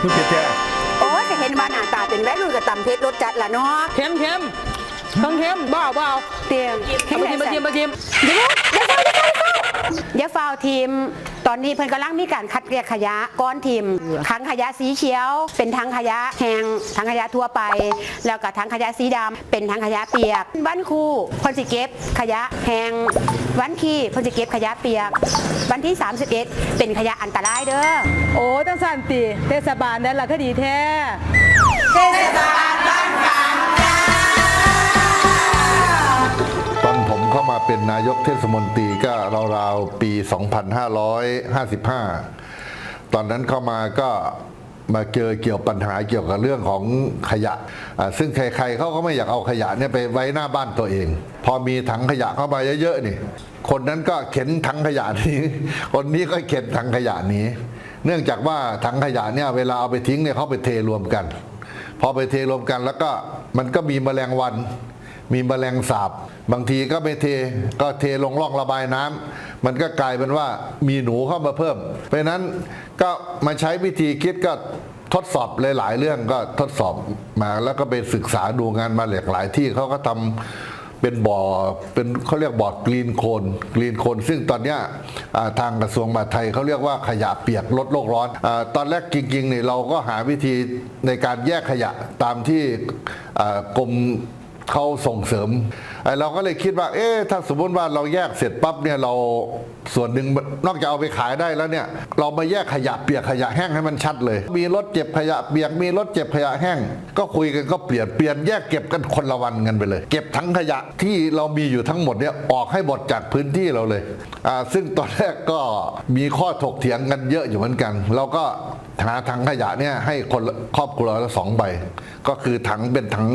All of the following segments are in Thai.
คือเผ็ดแท้โอ้ยก็เห็นว่าหน้าตาเป็นแว่นรุ่นกับตำเพชรรสจัดละเนาะเค็มเค็มต้องเค็มบ้าเปล่าเตรียมเอามาชิมมาชิมมาชิมเดี๋ยว เดี๋ยวฟาวทีม ตอนนี้เพิ่นกำลังมีการคัดแยกขยะก้อนทีมถังขยะสีเขียว เป็นถังขยะแห้งถังขยะทั่วไป แล้วก็ถังขยะสีดำเป็นถังขยะเปียกวันครูเพิ่นสิเก็บขยะแห้งวันขี้เพิ่นสิเก็บขยะเปียก วันที่ 31 เป็นขยะอันตรายเด้อโอ้ตั้งสันติเทศบาลนั่นล่ะก็ดีแท้ตอน เป็นนายกเทศมนตรีก็ราวๆปี 2555 ตอนนั้นเข้ามาก็มาเจอเกี่ยวปัญหาเกี่ยวกับเรื่องของขยะ ซึ่งใครๆเขาก็ไม่อยากเอาขยะเนี่ยไปไว้หน้าบ้านตัวเอง พอมีถังขยะเข้ามาเยอะๆนี่ คนนั้นก็เข็นถังขยะนี้ คนนี้ก็เข็นถังขยะนี้ เนื่องจากว่าถังขยะเนี่ยเวลาเอาไปทิ้งเนี่ยเขาไปเทรวมกัน พอไปเทรวมกันแล้วก็ มันก็มีแมลงวัน มีแมลงสาบบางทีก็ไม่เทก็เทลงร่องระบายน้ำมันก็กลายเป็นว่ามีหนูเข้ามาเพิ่ม เพราะนั้นก็มาใช้วิธีคิดก็ทดสอบหลาย ๆ เรื่องก็ทดสอบมาแล้วก็ไปศึกษาดูงานมาหลากหลายที่เขาก็ทำ เป็นบ่อเป็นเขาเรียกบ่อกรีนโคนกรีนโคน ซึ่งตอนเนี้ยอ่าทางกระทรวงมหาดไทยเขาเรียกว่าขยะเปียกลดโลกร้อนอาตอนแรกจริงๆเนี่ยเราก็หาวิธีในการแยกขยะตามที่อ่ากรม เขาส่งเสริมไอ้เราก็เลยคิดว่า เอ๊ะถ้าสมมติว่าเราแยกเสร็จปั๊บเนี่ยเราส่วนหนึ่งนอกจากเอาไปขายได้แล้วเนี่ย เรามาแยกขยะเปียกขยะแห้งให้มันชัดเลย มีรถเก็บขยะเปียกมีรถเก็บขยะแห้ง ก็คุยกันก็เปลี่ยนเปลี่ยนแยกเก็บกันคนละวันกันไปเลย เก็บทั้งขยะที่เรามีอยู่ทั้งหมดเนี่ยออกให้หมดจากพื้นที่เราเลยอ่าซึ่งตอนแรกก็มีข้อถกเถียงกันเยอะอยู่เหมือนกัน เราก็ หาถังขยะเนี่ยให้คนครอบครัวละสองใบ ก็คือถังเป็นถัง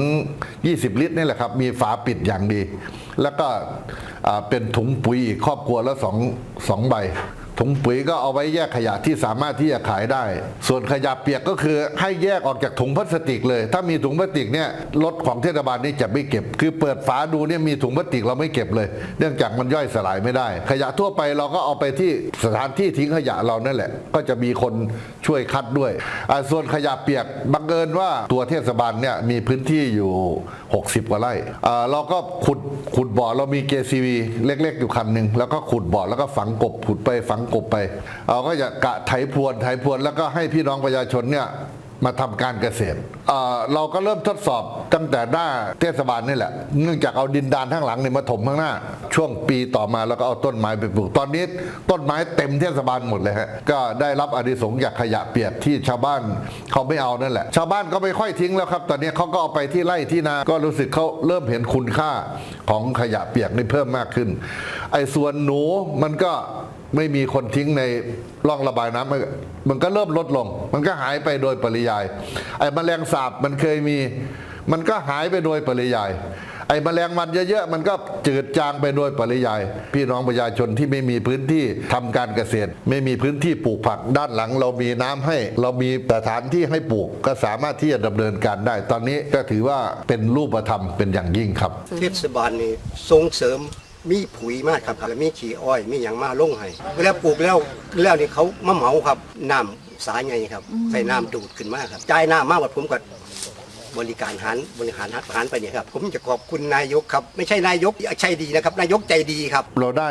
20 ลิตรนี่แหละครับ มีฝาปิดอย่างดี แล้วก็เป็นถุงปุ๋ยครอบครัวละสองสองใบ ถุงปุ๋ยก็เอาไว้แยกขยะที่สามารถที่จะขายได้ ส่วนขยะเปียกก็คือให้แยกออกจากถุงพลาสติกเลย ถ้ามีถุงพลาสติกเนี่ยรถของเทศบาลนี่จะไม่เก็บ คือเปิดฝาดูเนี่ยมีถุงพลาสติกเราไม่เก็บเลย เนื่องจากมันย่อยสลายไม่ได้ ขยะทั่วไปเราก็เอาไปที่สถานที่ทิ้งขยะเรานั่นแหละ ก็จะมีคนช่วยคัดด้วย ส่วนขยะเปียกบังเอิญว่าตัวเทศบาลเนี่ยมีพื้นที่อยู่ 60กว่าไร่เราก็ขุดขุดบ่อเรามี JCV เล็ก ๆ อยู่คันหนึ่งแล้วก็ขุดบ่อแล้วก็ฝังกบขุดไปฝังกบไปเราก็จะกะไถพรวนไถพรวนแล้วก็ให้พี่น้องประชาชนเนี่ยมาทำการเกษตรเราก็เริ่มทดสอบตั้งแต่หน้าเทศบาลนี่แหละ เนื่องจากเอาดินดานข้างหลังเนี่ยมาถมข้างหน้า ช่วงปีต่อมาแล้วก็เอาต้นไม้ไปปลูก ตอนนี้ต้นไม้เต็มเทศบาลหมดเลยฮะ ก็ได้รับอนิสงส์จากขยะเปียกที่ชาวบ้านเขาไม่เอานั่นแหละ ชาวบ้านก็ไม่ค่อยทิ้งแล้วครับ ตอนนี้เขาก็เอาไปที่ไร่ที่นา ก็รู้สึกเขาเริ่มเห็นคุณค่าของขยะเปียกนี่เพิ่มมากขึ้น ไอ้ส่วนหนูมันก็ ไม่มีคนทิ้งในร่องระบายน้ำมันก็เริ่มลดลง มันก็หายไปโดยปริยาย ไอ้แมลงสาบมันเคยมี มันก็หายไปโดยปริยาย ไอ้แมลงวันเยอะๆมันก็จืดจางไปโดยปริยาย พี่น้องประชาชนที่ไม่มีพื้นที่ทำการเกษตร ไม่มีพื้นที่ปลูกผักด้านหลัง เรามีน้ำให้ เรามีสถานที่ให้ปลูกก็สามารถที่จะดำเนินการได้ ตอนนี้ก็ถือว่าเป็นรูปธรรมเป็นอย่างยิ่งครับ เทศบาลนี่ส่งเสริม มีปุ๋ยมากครับแล้วมีขี้อ้อยมีอย่างมาลงให้เวลาปลูกแล้วแล้วนี่เขามาเหมาครับน้ำสายไงครับใส่น้ำดูดขึ้นมาครับจ่ายน้ำมากกว่าผมก็บริการหารบริหารหารไปเนี่ยครับผมจะขอบคุณนายกครับ ไม่ใช่นายกใช่ดีนะครับ นายกใจดีครับ เราได้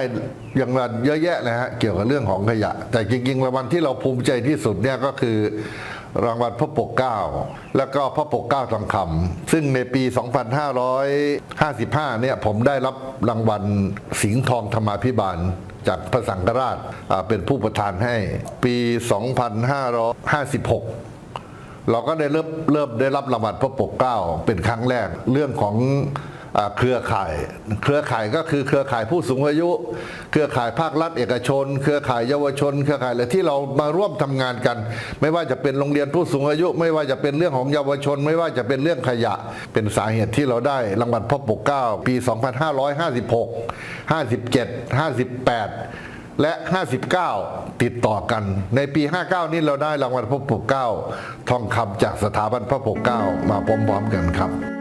อย่างไรเยอะแยะนะฮะเกี่ยวกับเรื่องของขยะ แต่จริงๆรางวัลที่เราภูมิใจที่สุดเนี่ยก็คือ รางวัลพระปกเก้าแล้วก็พระปกเก้าทองคำซึ่งในปี 2555 เนี่ยผมได้รับรางวัลสิงห์ทองธรรมาภิบาลจากพระสังฆราชเป็นผู้ประทานให้ปี 2556เราก็ได้เริ่มเริ่มได้รับรางวัลพระปกเกล้าเป็นครั้งแรกเรื่องของ เครือข่าย เครือข่ายก็คือเครือข่ายผู้สูงอายุ เครือข่ายภาครัฐเอกชน เครือข่ายเยาวชน เครือข่ายอะไรที่เรามาร่วมทำงานกัน ไม่ว่าจะเป็นโรงเรียนผู้สูงอายุ ไม่ว่าจะเป็นเรื่องของเยาวชน ไม่ว่าจะเป็นเรื่องขยะ เป็นสาเหตุที่เราได้รางวัลพระปกเก้าปี 2556 57 58และ 59 ติดต่อกัน ในปี 59 นี้เราได้รางวัลพระปกเก้า ทองคำจากสถาบันพระปกเก้ามาพร้อมๆกันครับ